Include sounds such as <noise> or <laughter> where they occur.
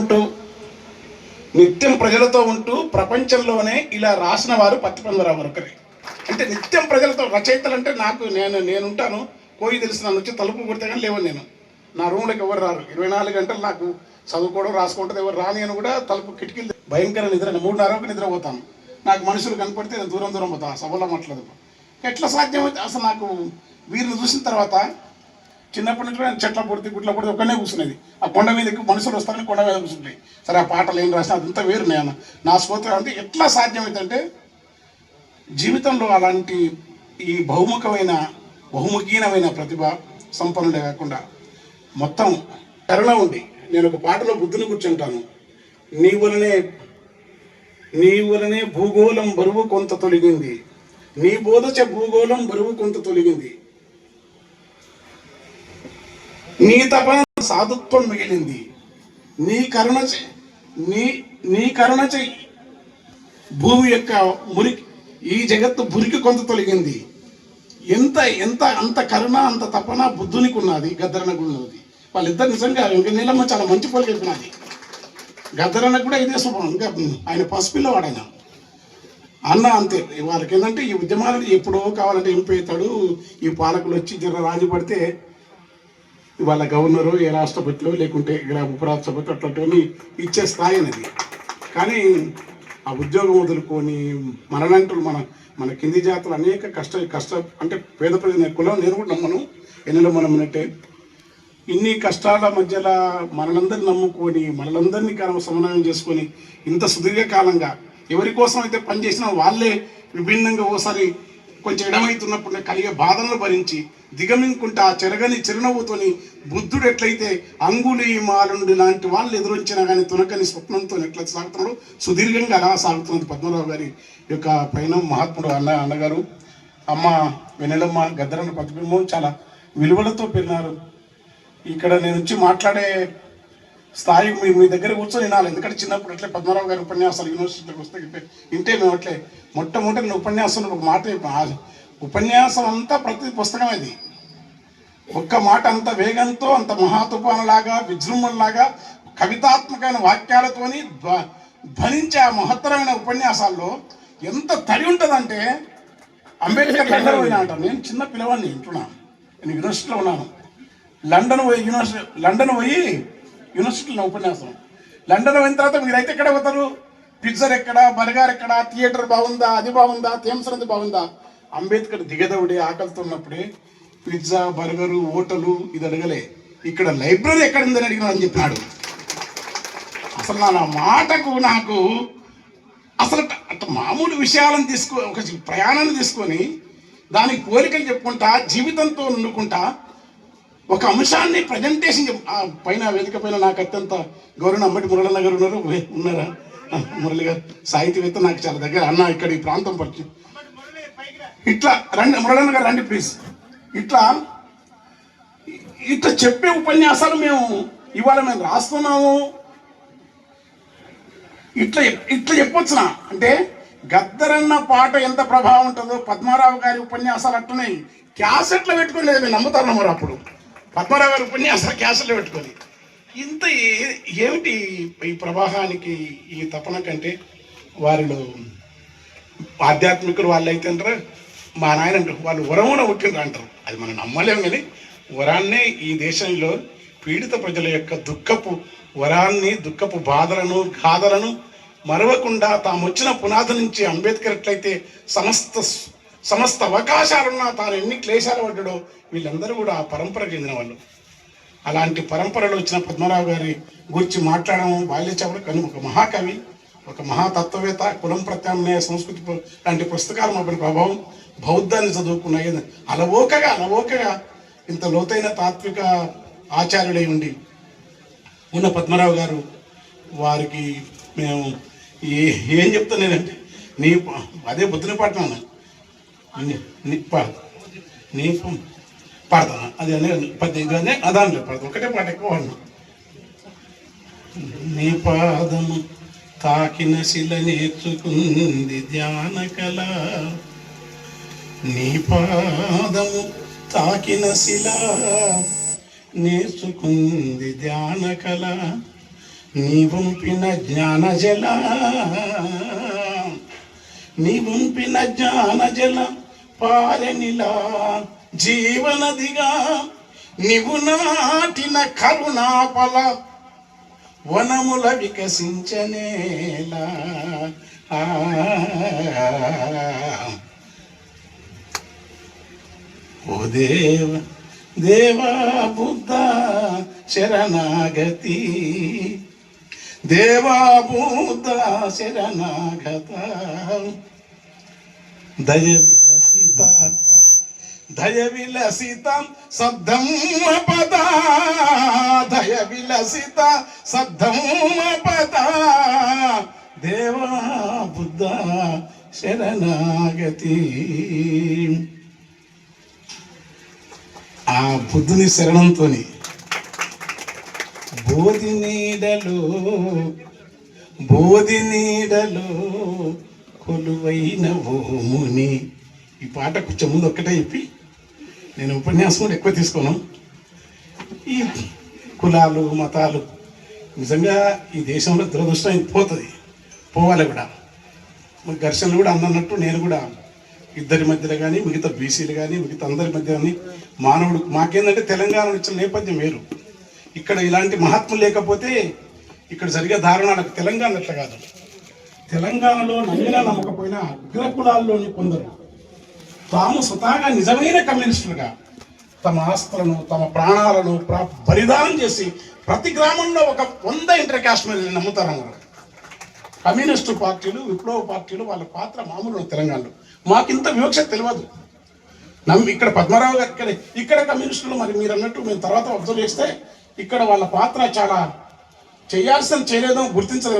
ఉంటూ నిత్యం ప్రజలతో ఉంటూ ప్రపంచంలోనే ఇలా రాసిన వారు పత్తిపందరావు ఒకరి ఒకరే. అంటే నిత్యం ప్రజలతో రచయితలు అంటే నాకు నేను నేనుంటాను కోయి తెలిసి నన్ను వచ్చి తలుపు కొడితే కానీ లేవని నేను. నా రూమ్లోకి ఎవరు రారు? ఇరవై నాలుగు గంటలు నాకు చదువుకోవడం రాసుకోవడం ఎవరు రాని అని కూడా తలుపు కిటికీలు భయంకర నిద్ర మూడున్నరకు నిద్రపోతాను. నాకు మనుషులు కనపడితే నేను దూరం దూరం పోతాను సభలో మాట్లాడదు. ఎట్లా సాధ్యమైతే అసలు నాకు వీరిని చూసిన తర్వాత చిన్నప్పటి నుంచి కూడా చెట్ల పొడితే గుట్ల పొడితే ఒక్కనే కూర్చునేది. ఆ కొండ మీద ఎక్కువ మనుషులు వస్తారని కొండ మీద కూర్చుంటాయి సరే ఆ పాటలు ఏం రాసినా అదంతా వేరు నేను. నా స్తోత్రం అంటే ఎట్లా సాధ్యమైందంటే జీవితంలో అలాంటి ఈ బహుముఖమైన బహుముఖీనమైన ప్రతిభ సంపన్నుడే కాకుండా మొత్తం కరుణ ఉంది నేను ఒక పాటలో బుద్ధుని కూర్చుంటాను. నీ వలనే నీ వలనే భూగోళం బరువు కొంత తొలగింది. నీ బోధచ భూగోళం బరువు కొంత తొలగింది. నీ తపన సాధుత్వం మిగిలింది. నీ కరుణ నీ నీ కరుణ చెయ్యి భూమి యొక్క మురికి ఈ జగత్తు మురికి కొంత తొలగింది. ఎంత ఎంత అంత కరుణ అంత తపన బుద్ధునికి ఉన్నది గద్దరనకు ఉన్నది వాళ్ళిద్దరు నిజంగా ఇంకా నీలమ్మ చాలా మంచి పని చెప్పినది గద్దరన్న కూడా ఇదే స్వభావం. ఇంకా ఆయన పసిపిల్లవాడు ఆయన అన్న అంతే. వాళ్ళకి ఏంటంటే ఈ ఉద్యమాలు ఎప్పుడో కావాలంటే ఎంపీ అవుతాడు ఈ పాలకులు వచ్చి జర రాజు పడితే వాళ్ళ గవర్నరు ఏ రాష్ట్రపతిలో లేకుంటే ఇక్కడ ఉపరాష్ట్రపతి అట్లాంటివన్నీ ఇచ్చే స్థాయి అనేది. కానీ ఆ ఉద్యోగం వదులుకొని మనలంటూ మన మన కింది జాతులు అనేక కష్ట కష్ట అంటే పేద ప్రజల కులం నేను కూడా నమ్మను. ఎన్నెలో మనం అంటే ఇన్ని కష్టాల మధ్యలో మనలందరిని నమ్ముకొని మనలందరినీ కాలం సమన్వయం చేసుకొని ఇంత సుదీర్ఘకాలంగా ఎవరి కోసం అయితే పనిచేసినా వాళ్ళే విభిన్నంగా ఓసారి కొంచెం ఎడమవుతున్నప్పుడు కలిగే బాధలను భరించి దిగమింకుంటా చెరగని చిరునవ్వుతోని బుద్ధుడు ఎట్లయితే అంగులి మాలుండి లాంటి వాళ్ళు ఎదురొచ్చినా కానీ తునకని స్వప్నంతో ఎట్లా సాగుతున్నాడో సుదీర్ఘంగా అలా సాగుతున్నది పద్మరావు గారి యొక్క పైన మహాత్ముడు అన్న అన్నగారు అమ్మ వెనెలమ్మ గద్దరన్న ప్రతిబింబం చాలా విలువలతో పెరిగినారు. ఇక్కడ నేను వచ్చి మాట్లాడే స్థాయి మీ మీ దగ్గర కూర్చొని వినాలి. ఎందుకంటే చిన్నప్పుడు అట్లే పద్మరావు గారి ఉపన్యాసాలు యూనివర్సిటీకి వస్తే ఇంటే మేము అట్లే మొట్టమొదటి నేను ఉపన్యాసంలో ఒక మాట ఉపన్యాసం అంతా ప్రతి పుస్తకం ఇది. ఒక్క మాట అంత వేగంతో అంత మహాతుఫానులాగా విజృంభణలాగా కవితాత్మకమైన వాక్యాలతోని ధ్వ- ధ్వనించే ఆ మహత్తరమైన ఉపన్యాసాల్లో ఎంత తడి ఉంటుందంటే అంబేద్కర్ <laughs> లండన్ పోయినా నేను చిన్న పిల్లవాడిని వింటున్నా నేను యూనివర్సిటీలో ఉన్నాను. లండన్ పోయి యూనివర్సిటీ లండన్ పోయి యూనివర్సిటీలో ఉపన్యాసం. లండన్ అయిన తర్వాత మీరైతే ఎక్కడ పోతారు? పిజ్జర్ ఎక్కడ? బర్గర్ ఎక్కడ? థియేటర్ బాగుందా? అది బాగుందా? థేమ్స్ బాగుందా? అంబేద్కర్ దిగదవుడే ఆకలితో ఉన్నప్పుడే పిజ్జా బర్గరు హోటలు ఇది అడగలే. ఇక్కడ లైబ్రరీ ఎక్కడ ఉందని అడిగినా అని చెప్పినాడు అసలు నా నా మాటకు నాకు అసలు అట్ట- మామూలు విషయాలను తీసుకో ఒక ప్రయాణాన్ని తీసుకొని దానికి కోరికలు చెప్పుకుంటా జీవితంతో వండుకుంటా ఒక అంశాన్ని ప్రజెంటేషన్ ఆ పైన వేదిక పైన నాకు అత్యంత గౌరవ అమ్మటి మురళన్న గారు ఉన్నారు. ఉన్నారా? మురళి గారు సాహితీవేత్త నాకు చాలా దగ్గర. అన్న ఇక్కడ ఈ ప్రాంతం పరిచయం ఇట్లా రండి మురళన్న గారు రండి ప్లీజ్ ఇట్లా ఇట్లా చెప్పే ఉపన్యాసాలు మేము ఇవాళ మేము రాస్తున్నాము. ఇట్లా ఇట్లా చెప్పొచ్చునా? అంటే గద్దరన్న పాట ఎంత ప్రభావం ఉంటుందో పద్మారావు గారి ఉపన్యాసాలు అట్టున్నాయి క్యాసెట్లో పెట్టుకొని లేదు మీరు నమ్ముతారు అప్పుడు. పద్మరావు గారి ఉపన్యాసాలు క్యాసెట్లో పెట్టుకొని. ఇంత ఏమిటి ఈ ప్రవాహానికి ఈ తపన కంటే వారిలో ఆధ్యాత్మికులు వాళ్ళు అయితే అంటారు మా నాయన అంటారు వాళ్ళు వరమున పుట్టినరు అంటారు. అది మనం నమ్మలేము కానీ వరాన్నే ఈ దేశంలో పీడిత ప్రజల యొక్క దుఃఖపు వరాన్ని దుఃఖపు బాధలను గాథలను మరవకుండా తాము వచ్చిన పునాది నుంచి అంబేద్కర్ ఎట్లయితే సమస్త సమస్త అవకాశాలున్నా తాను ఎన్ని క్లేశాలు పడ్డాడో వీళ్ళందరూ కూడా ఆ పరంపర చెందిన వాళ్ళు. అలాంటి పరంపరలో వచ్చిన పద్మరావు గారి గురించి మాట్లాడడం బాల్య కానీ ఒక మహాకవి ఒక మహాతత్వవేత్త కులం ప్రత్యామ్నాయ సంస్కృతి లాంటి పుస్తకాలు మా ప్రభావం బౌద్ధాన్ని చదువుకున్న అలవోకగా అలవోకగా ఇంత లోతైన తాత్విక ఆచార్యుడై ఉండి ఉన్న పద్మరావు గారు వారికి మేము ఏ ఏం చెప్తాను నీ అదే బుద్ధిని పట్టినాను నీ- నీపం పా- పాడతాను? అది అనే పద్య ఇది అనే అదాని పాడతాను ఒకటే పాట ఎక్కువ వాడినా నీ పాదము తాకిన శిల నేర్చుకుంది ధ్యాన కళ. నీ పాదము తాకిన శిల నేర్చుకుంది ధ్యాన కళ. నీ పంపిన జ్ఞాన జల. నివంపిన జ్ఞాన జల పారెనిలా జీవనదిగా నీవు నాటిన కరుణాపల వనముల వికసించనేలా. ఓ దేవ దేవా బుద్ధ శరణాగతి. దేవాభూత శరణాగత దయ విలసిత దయ విలసిత శబ్దం పద. దయ విలసిత శబ్దం పద. దేవా బుద్ధ శరణాగతి ఆ బుద్ధుని శరణంతో బోధి నీడలో బోధి నీడలో కొలువైన ఓముని ఈ పాట కొంచెం ముందు ఒక్కటే చెప్పి నేను ఉపన్యాసం కూడా ఎక్కువ తీసుకోను. ఈ కులాలు మతాలు నిజంగా ఈ దేశంలో దురదృష్టం పోతుంది పోవాలి కూడా. మరి ఘర్షణలు కూడా అన్నట్టు నేను కూడా ఇద్దరి మధ్యలో కానీ మిగతా బీసీలు కానీ మిగతా అందరి మధ్య కానీ మానవుడు మాకేందంటే తెలంగాణ వచ్చిన నేపథ్యం వేరు. ఇక్కడ ఇలాంటి మహాత్ములు లేకపోతే ఇక్కడ జరిగే దారుణాలకు తెలంగాణ అట్లా కాదు. తెలంగాణలో నమ్మినా నమ్మకపోయినా అగ్రకులాల్లోని కొందరు తాము స్వతహాగా నిజమైన కమ్యూనిస్టులుగా తమ ఆస్తులను తమ ప్రాణాలను బలిదానం చేసి ప్రతి గ్రామంలో ఒక వంద ఇంటర్ కాశ్మీర్ని నమ్ముతారు అన్నారు. కమ్యూనిస్టు పార్టీలు విప్లవ పార్టీలు వాళ్ళ పాత్ర మామూలు తెలంగాణలో. మాకింత వివక్ష తెలియదు నమ్మి ఇక్కడ పద్మరావు గారు ఇక్కడ ఇక్కడ కమ్యూనిస్టులు మరి మీరు అన్నట్టు మేము తర్వాత అబ్జర్వ్ చేస్తే ఇక్కడ వాళ్ళ పాత్ర చాలా చేయాల్సిన చేయలేదో గుర్తించలేదు